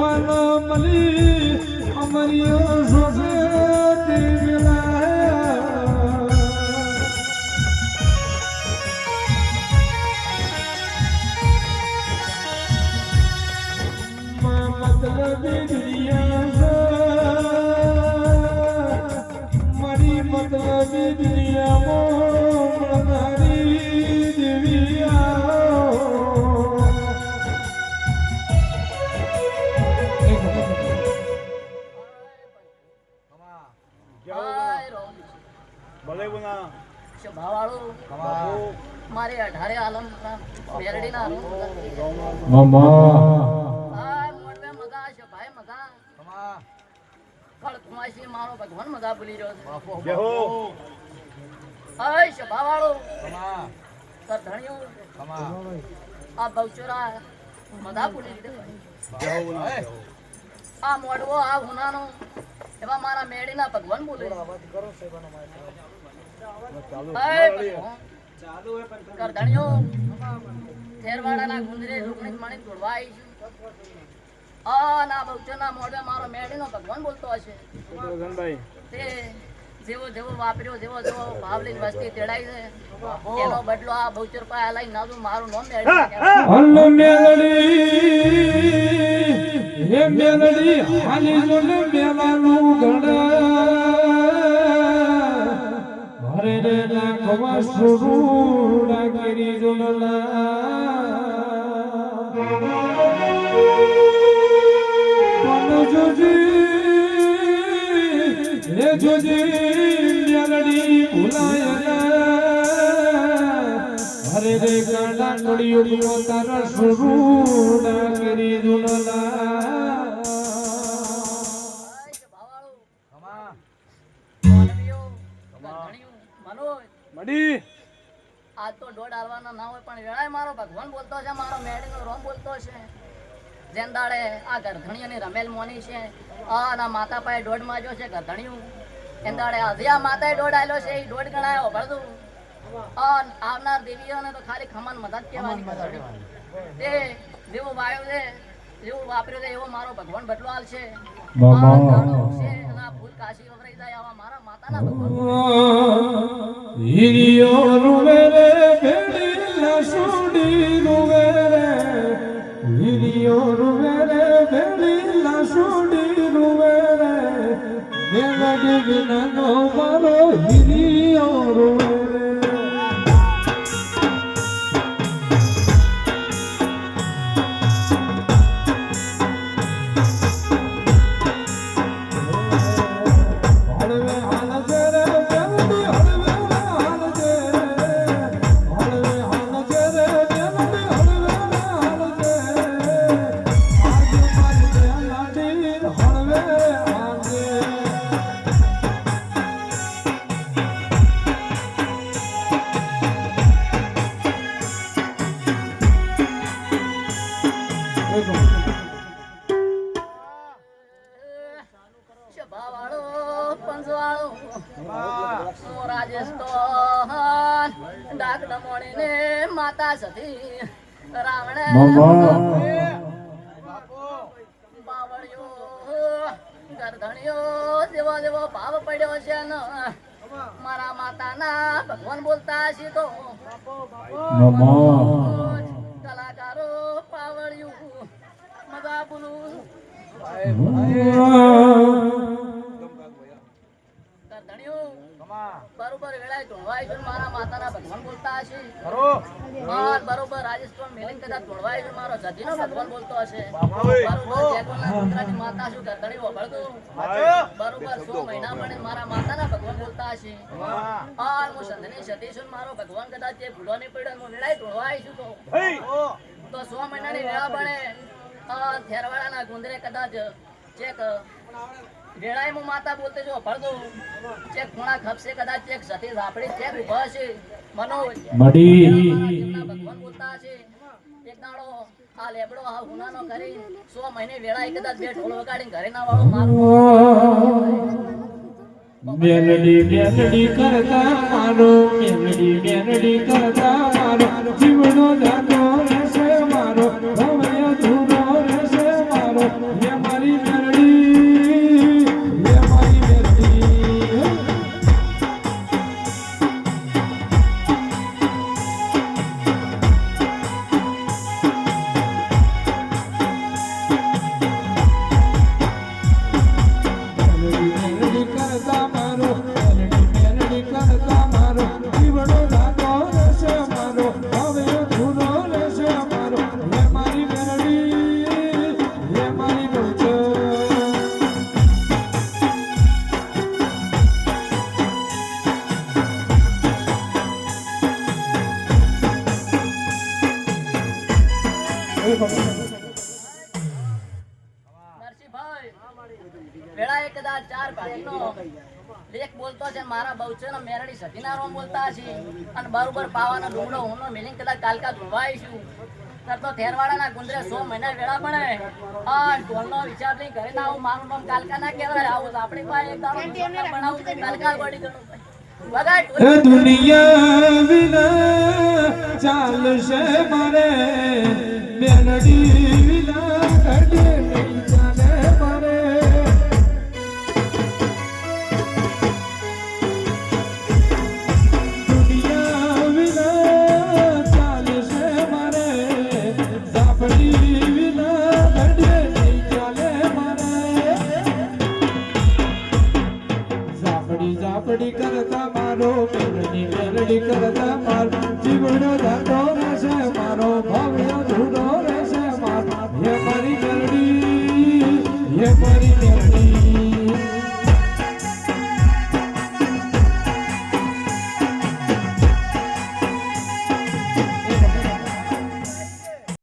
ભુવન મલી અમરીઓ સોસાયટી મિલાયા માં મતલબી મારે અઢારે આલમ હાય મોડવે મગા મારો ભગવાન મગા ભૂલી રહ્યો છે. સ્વભાવવાળું કરધણિયું આ બહુચોરા મગા ભૂલી દીધો આ મોડવો આ હુનાનો એવા મારા મેડીના ભગવાન બોલે. કરધણિયો થેરવાડાના ગુંદરે રૂકણી માણી તોડવા આવી છું. આ ના બહુચરના મોઢે મારો મેડીનો ભગવાન બોલતો હશે તે જેવો જેવો વાપર્યો જેવો જેવો ભાવ લઈને વસ્તી તેડાઈ છે. એનો બદલો આ બહુચર પાસે લઈને નાખું મારું નામ મેળી મેલડી હે મેલડી હાલી જો મેલાનું وسرور كريم हरे रे गाना कड़ी उड़ी वो तारा शुरू ना करी दुलला મડી. આજ તો દોડ હાલવાના ના હોય પણ વેળાએ મારો ભગવાન બોલતો છે મારો મેડનો રોમ બોલતો છે. જેન દાડે આ ગરધણીઓની રમેલ મોની છે આ ના માતા પાસે દોઢ માજો છે ગરધણીયું એન દાડે હજી આ માતાએ દોઢ આલ્યો છે એ દોઢ ગણાયો ભરતું આ આવનાર દેવીઓને તો ખાલી ખમન મદદ કહેવાની ગરધણી. તે દેવો વાયો છે જેવું વાપર્યો છે એવો મારો ભગવાન બદલો હાલ છે. આ આ ફૂલ કાશી વપરાઈ જાય આવા મારા માતાના ભગવાન ಹಿರಿಯೋರುವೆರೆ ಬೆಳಿಲ್ಲ ಸುಡಿರುವೆರೆ ಹಿರಿಯೋರುವೆರೆ ಬೆಳಿಲ್ಲ ಸುಡಿರುವೆರೆ ಬೆಳಗಿನ ನೋಮರು ಹಿರಿಯೋರು રાજેશ તો ડાક માતા સતી રાવણે બાવળિયો ગરધણિયો જેવો જેવો ભાવ પડ્યો છે મારા માતાના ભગવાન બોલતા છે તો. કલાકારો પાવળિયું મજા બોલું ગરધણિયું મારા માતાના ભગવાન બોલતા હશે. બરોબર રાજસ્થાન મેલિંગ કદાચ મારો જતીનો ભગવાન બોલતો હશે. બરોબર માતા શું ગરધણી વગળતું બરોબર સો મહિના મને મારા માતાના ભગવાન બોલતા હશે. હા. હું સંધની સતી મારો ભગવાન કદાચ જે ભૂલો નહીં પડ્યો હું વેળાએ ધોળવાય તો. તો સો મહિનાની વેળા પડે. ના થેરવાડાના ગુંદરે કદાચ ચેક વેળાએ માતા બોલતે જો ભરદો ચેક ખૂણા ખપશે કદાચ ચેક સતી આપણે ચેક ઊભા છે મનો મડી ભગવાન બોલતા છે એક દાડો આ લેબડો આ હુનાનો કરી સો મહિને વેળાએ કદાચ બે ઢોલ વગાડીને ઘરે ના વાળો મારું મેલડી મેલડી કરતા મારો મેલડી મેલડી કરતા મારો. જીવનો જાતો વેળાએ કદાચ ચાર ભાગનો લેખ બોલતો છે મારા બહુ છે ને મેરડી સતીના બોલતા છે અને બરોબર પાવાનો ડુંગળો હુંનો મિલિંગ કદાચ કાલકા ધોવાઈશું તો થેરવાડાના ગુંદરે સો મહિના વેળા પડે આ ઢોલનો વિચાર નહીં કરે આવું મારું નામ કાલકા કહેવાય આવું આપણી પાસે એક કાલકા પડી ગયું દુનિયા વિના ચાલશે મારે. મેલડી मारो ઘડે નહીં રહેશે મારો હે